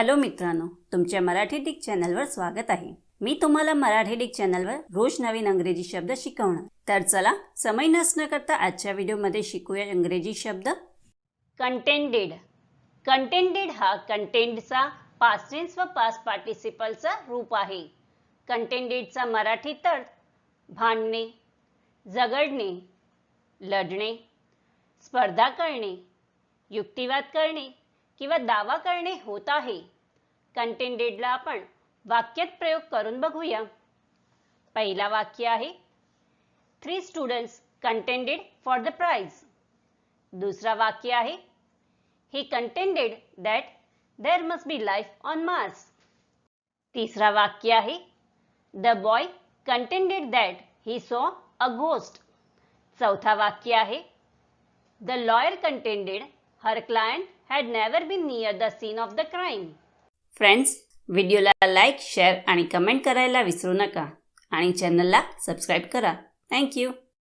Hello मित्रांनो तुमच्या Marathi Dick चॅनलवर स्वागत आहे. मी तुम्हाला मराठी डिक चॅनलवर रोज नवीन अंग्रेजी शब्द शिकवणार. तर चला समय नसणं करता आजच्या व्हिडिओमध्ये शिकूया इंग्रजी शब्द. कंटेंडेड कंटेंडेड हा कंटेंटचा पास्टेन्स व पास्ट पार्टिसिपलचा रूप आहे. कंटेंडेडचा मराठी तर भांडणे झगडणे लढणे स्पर्धा करणे युक्तिवाद करणे किंवा दावा करणे होत आहे. कंटेंडेडला आपण वाक्यात प्रयोग करून बघूया. पहिला वाक्य आहे three students contended for the prize दुसरा वाक्य आहे he contended that there must be life on Mars तिसरा वाक्य आहे the boy contended that he saw a ghost चौथा वाक्य आहे the lawyer contended her client had never been near the scene of the crime friends व्हिडिओला like share आणि comment करायला विसरू नका. आणि चॅनलला सबस्क्राईब करा. थँक्यू